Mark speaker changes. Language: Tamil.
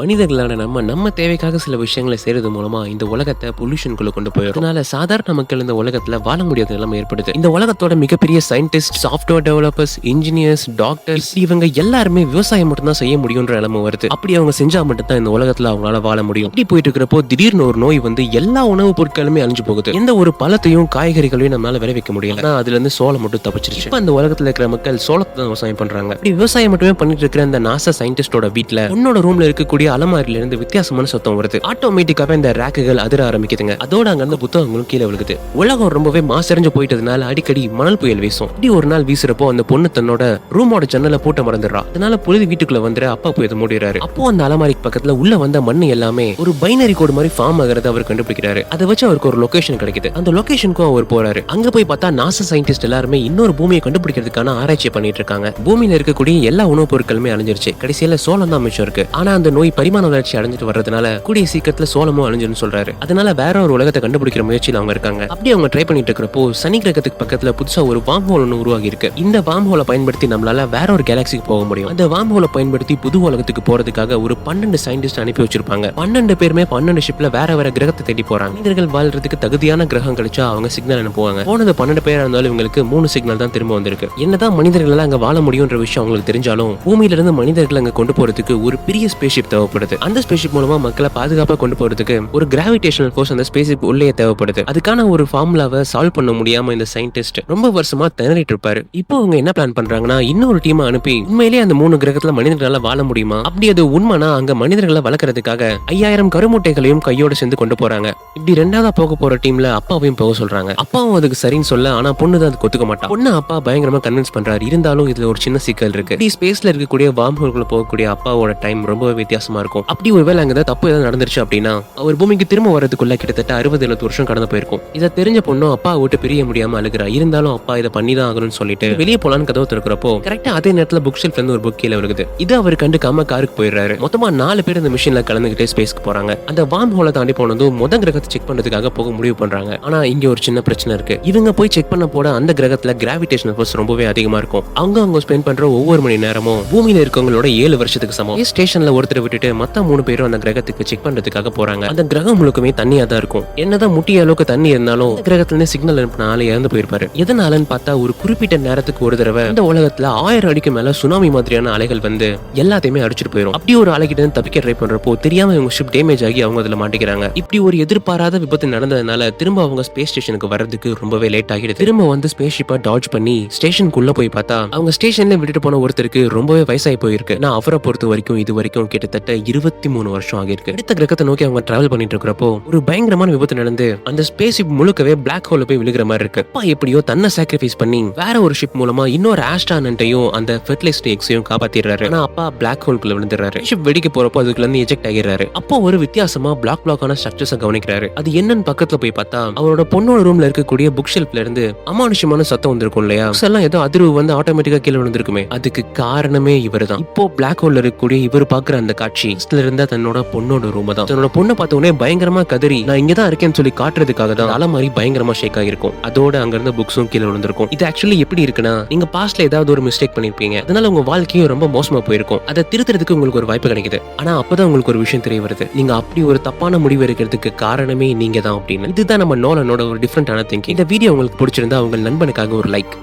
Speaker 1: மனிதர்களான நம்ம நம்ம தேவைக்காக சில விஷயங்களை செய்யறது மூலமா இந்த உலகத்தை பொல்யூஷனுக்குள்ள கொண்டு போயிடும். அதனால சாதாரண மக்கள் இந்த உலகத்துல வாழ முடியாத நிலைமை ஏற்படுது. இந்த உலகத்தோட மிகப்பெரிய scientist software developers engineers doctors இவங்க எல்லாருமே விவசாயம் மட்டும் தான் செய்ய முடியும்ன்ற நிலைமை வருது. அப்படி அவங்க செஞ்சா மட்டும் தான் இந்த உலகத்துல அவங்களால வாழ முடியும். அப்படி போயிட்டு இருக்கிறப்போ திடீர்னு ஒரு நோய் வந்து எல்லா உணவுப் பொருட்களுமே அழிஞ்சு போகுது. எந்த ஒரு பழத்தையும் காய்கறிகளையும் நம்மளால விளைவிக்க முடியல. ஆனா அதுல இருந்து சோளம் மட்டும் தப்பிச்சிருச்சு. இப்ப அந்த உலகத்துல இருக்கிற மக்கள் சோளத்தை தான் விவசாயம் பண்றாங்க. இப்படி விவசாயம் மட்டுமே பண்ணிட்டு இருக்கிற அந்த நாசா சயின்டிஸ்டோட வீட்டுல உன்னோட ரூம்ல இருக்கக்கூடிய அலமாரில இருந்து வித்தியாசமான சத்தம் வருது. ஆட்டோமேட்டிக்காவே இந்த ரேக்குகள் அதிர ஆரம்பிக்குதுங்க. அதோட அங்க இருந்த புத்தகங்களும் கீழே விழுகுது. உலகம் ரொம்பவே மாசறிஞ்சு போயிட்டதுனால அடிக்கடி மணல் புயல் வீசும். இப்படி ஒரு நாள் வீசுறப்போ அந்த பொண்ணு தன்னோட ரூமோட ஜன்னலை பூட்ட மறந்துடுறா. அதனால புழுதி வீட்டுக்குள்ள வந்துரு அப்பா போய் அதை மூடிடுறாரு. அப்போ அந்த அலமாரிக்கு பக்கத்துல உள்ள வந்த மண்ணு எல்லாமே ஒரு பைனரி கோடு மாதிரி ஃபார்ம் ஆகிறத அவர் கண்டுபிடிக்கிறாரு. அதை வச்சு அவருக்கு ஒரு லொகேஷன் கிடைக்குது. அந்த லொகேஷனுக்கும் அவர் போறாரு. அங்க போய் பார்த்தா நாசா சயின்டிஸ்ட் எல்லாருமே இன்னொரு பூமியை கண்டுபிடிக்கிறதுக்கான ஆராய்ச்சி பண்ணிட்டு இருக்காங்க. பூமியில இருக்கக்கூடிய எல்லா உணவுப் பொருட்களுமே அழிஞ்சிருச்சு. கடைசியில சோளம் தான் மிச்சம் இருக்கு. ஆனா அந்த நோய் பரிமாண வளர்ச்சி அடைஞ்சிட்டு வர்றதுனால கூடிய சீக்கிரத்துல சோளமும் அழிஞ்சிருன்னு சொல்றாரு. அதனால வேற ஒரு உலகத்தை கண்டுபிடிக்கிற முயற்சியில் அவங்க இருக்காங்க. அப்படி அவங்க ட்ரை பண்ணிட்டு இருக்கிறப்போ சனி கிரகத்துக்கு பக்கத்துல புதுசா ஒரு வாம் ஹோல் ஒன்று உருவாகி இருக்கு இந்த வாம் ஹோலை பயன்படுத்தி நம்மளால வேற ஒரு கேலக்சிக்கு போக முடியும். அந்த வாம் ஹோலை பயன்படுத்தி புது உலகத்துக்கு போறதுக்காக ஒரு பன்னெண்டு சயின்டிஸ்ட் அனுப்பி வச்சிருப்பாங்க. பன்னெண்டு பேருமே பன்னெண்டு ஷிப்ல வேற வேற கிரகத்தை தேடி போறாங்க. மனிதர்கள் வாழ்றதுக்கு தகுதியான கிரகம் கழிச்சா அவங்க சிக்னல் அனுப்புவாங்க. போனது பன்னெண்டு பேரா இருந்தாலும் இவங்களுக்கு மூணு சிக்னல் தான் திரும்ப வந்திருக்கு. என்னதான் மனிதர்கள் அங்க வாழ முடியும்ன்ற விஷயம் அவங்களுக்கு தெரிஞ்சாலும் பூமியில இருந்து மனிதர்கள் அங்க கொண்டு போறதுக்கு ஒரு பெரிய ஸ்பேஸ்ஷிப் தேவைப்படுது. அந்த ஸ்பேஸ்ஷிப் மூலமா மக்களை பாதுகாப்பா கொண்டு போறதுக்கு ஒரு கிராவிடேஷனல் ஃபோர்ஸ் அந்த ஸ்பேஸ்ஷிப் உள்ளே தேவைப்படுது. அதுக்கான ஒரு ஃபார்முலாவை சால்வ் பண்ண முடியாம இந்த சயின்டிஸ்ட் ரொம்ப வருஷமா திணறிட்டு இருப்பாரு. இப்போ அவங்க என்ன பிளான் பண்றாங்கன்னா இன்னொரு டீம் அனுப்பி உண்மையிலேயே அந்த மூணு கிரகத்துல மனிதர்களால வாழ முடியுமா? அப்படி அது உண்மைனா அங்க மனிதர்களை வளர்க்கறதுக்காக ஐயாயிரம் கருமுட்டைகளையும் கையோட சேர்ந்து கொண்டு போறாங்க. இப்படி ரெண்டாவதா போக போற டீம்ல அப்பாவையும் போக சொல்றாங்க. அப்பாவும் அதுக்கு சரின்னு சொல்ல ஆனா பொண்ணு தான் அதுக்கு ஒத்துக்க மாட்டான் பொண்ணு அப்பா பயங்கரமா கன்வின்ஸ் பண்றாரு. இருந்தாலும் இதுல ஒரு சின்ன சிக்கல் இருக்கு. ஸ்பேஸ்ல இருக்கக்கூடிய வார்ம் போகக்கூடிய அப்பாவோட டைம் ரொம்பவே வித்தியாசமா இருக்கும். அப்படி ஒருவேளை அங்க ஏதாவது தப்பு ஏதாவது நடந்துருச்சு அப்படின்னா அவர் பூமிக்கு திரும்ப வரதுக்குள்ள கிட்டத்தட்ட அறுபது எழுபது வருஷம் கடந்து போயிருக்கும். இதை தெரிஞ்ச பொண்ணும் அப்பா விட்டு பிரிய முடியாம அழுகிறா. இருந்தாலும் அப்பா இதை பண்ணி தான் ஆகணும்னு சொல்லிட்டு வெளியே போலான்னு கதவு திறக்கிறப்போ கரெக்டா அதே நேரத்துல புக் ஷெல்ஃப்ல இருந்து ஒரு புக் கீழே வருது இது அவர் கண்டுக்காம காருக்கு போயிடுறாரு. மொத்தமா நாலு பேர் இந்த மிஷின்ல கலந்துகிட்டே ஸ்பேஸ்க்கு போறாங்க. அந்த வார்ம் ஹோலை தாண்டி போனதும் மொத கிரகத்தை செக் பண்றதுக்காக போக முடிவு பண்றாங்க. ஆனா இங்க ஒரு சின்ன பிரச்சனை இருக்கு. இவங்க போய் செக் பண்ண போட அந்த கிரகத்துல கிராவிடேஷன் ஃபோர்ஸ் ரொம்பவே அதிகமா இருக்கும். அவங்க அவங்க ஸ்பெண்ட் பண்ற ஒவ்வொரு மணி நேரமும் பூமியில இருக்கவங்களோட ஏழு வருஷத்துக்கு சமம். ஸ்டேஷன்ல ஒருத்தர் விட்டுட்டு மத்த மூணு பேரும் அந்த கிரகத்துக்கு செக் பண்றதுக்காக போறாங்க. அந்த கிரகம் முழுக்கமே தண்ணியா தான் இருக்கும். என்னதான் முட்டிய அளவுக்கு தண்ணி இருந்தாலும் கிரகத்துல இருந்து சிக்னல் அனுப்பின ஆளு இறந்து போயிருப்பாரு. எதனாலன்னு பார்த்தா ஒரு குறிப்பிட்ட நேரத்துக்கு ஒரு தடவை இந்த உலகத்துல ஆயிரம் அடிக்கு மேல சுனாமி மாதிரியான அலைகள் வந்து எல்லாத்தையுமே அடிச்சிட்டு போயிடும் அப்படி ஒரு அலைகிட்ட இருந்து தப்பிக்க ட்ரை பண்றப்போ தெரியாம இவங்க ஷிப் டேமேஜ் ஆகி அவங்க அதுல மாட்டிக்கிறாங்க. இப்படி ஒரு எதிர்பாராத விபத்து நடந்ததுனால திரும்ப அவங்க ஸ்பேஸ் ஸ்டேஷனுக்கு வர்றதுக்கு ரொம்பவே லேட் ஆகிடுது. திரும்ப வந்து ஸ்பேஸ் ஷிப்பை டாட்ஜ் பண்ணி ஸ்டேஷனுக்குள்ள போய் பார்த்தா அவங்க ஸ்டேஷன்ல விட்டுட்டு போன ஒருத்தருக்கு ரொம்பவே வயசாகி போயிருக்கு. நான் அவரை பொறுத்த வரைக்கும் இது வரைக்கும் கிட்டத்தட்ட இருபத்தி மூணு வருஷம் ஆகியிருக்கு. அடுத்த கிரகத்தை நோக்கி அவங்க டிராவல் பண்ணிட்டு இருக்கிறப்போ ஒரு பயங்கரமான விபத்து நடந்து அந்த ஸ்பேஸ் ஷிப் முழுக்கவே பிளாக் ஹோல போய் விழுகிற மாதிரி இருக்கு. அப்பா எப்படியோ தன்னை சாக்ரிஃபைஸ் பண்ணி வேற ஒரு ஷிப் மூலமா இன்னொரு ஆஸ்ட்ரானண்ட்டையும் அந்த ஃபெர்டிலைஸ்ட் எக்ஸையும் காப்பாத்திடுறாரு. ஆனா அப்பா பிளாக் ஹோல்குள்ள விழுந்துறாரு ஷிப் வெடிக்க போறப்போ அதுக்குள்ள இருந்து எஜெக்ட் ஆகிறாரு அப்போ ஒரு வித்தியாசமா பிளாக் பிளாக்கான ஸ்ட்ரக்சர்ஸ் கவனிக்கிறாரு. அது என்னன்னு பக்கத்துல போய் பார்த்தா அவரோட பொண்ணோட ரூம்ல இருக்கக்கூடிய புக் ஷெல்ஃப்ல இருந்து அமானுஷமான சத்தம் வந்திருக்கும் இல்லையா? எல்லாம் ஏதோ அதிர்வு வந்து ஆட்டோமேட்டிக்கா கீழே விழுந்திருக்குமே. அதுக்கு காரணமே இவர் தான் இப்போ பிளாக் ஹோல்ல இருக்கக்கூடிய இவர் பாக்குற அந்த காட்சி காட்சி இருந்த தன்னோட பொண்ணோட ரூம் தான். தன்னோட பொண்ணை பார்த்த உடனே பயங்கரமா கதறி நான் இங்க தான் இருக்கேன்னு சொல்லி காட்டுறதுக்காக தான் அலை மாதிரி பயங்கரமா ஷேக் ஆகிருக்கும் அதோட அங்க இருந்த புக்ஸும் கீழே விழுந்திருக்கும். இது ஆக்சுவலி எப்படி இருக்குன்னா நீங்க பாஸ்ட்ல ஏதாவது ஒரு மிஸ்டேக் பண்ணிருப்பீங்க. அதனால உங்க வாழ்க்கையும் ரொம்ப மோசமா போயிருக்கும். அதை திருத்துறதுக்கு உங்களுக்கு ஒரு வாய்ப்பு கிடைக்குது. ஆனா அப்பதான் உங்களுக்கு ஒரு விஷயம் தெரிய வருது. நீங்க அப்படி ஒரு தப்பான முடிவு எடுக்கிறதுக்கு காரணமே நீங்க தான் அப்படின்னு. இதுதான் நம்ம நோலனோட ஒரு டிஃப்ரெண்டான திங்கிங் இந்த வீடியோ உங்களுக்கு பிடிச்சிருந்தா உங்க நண்பனுக்காக ஒரு லைக்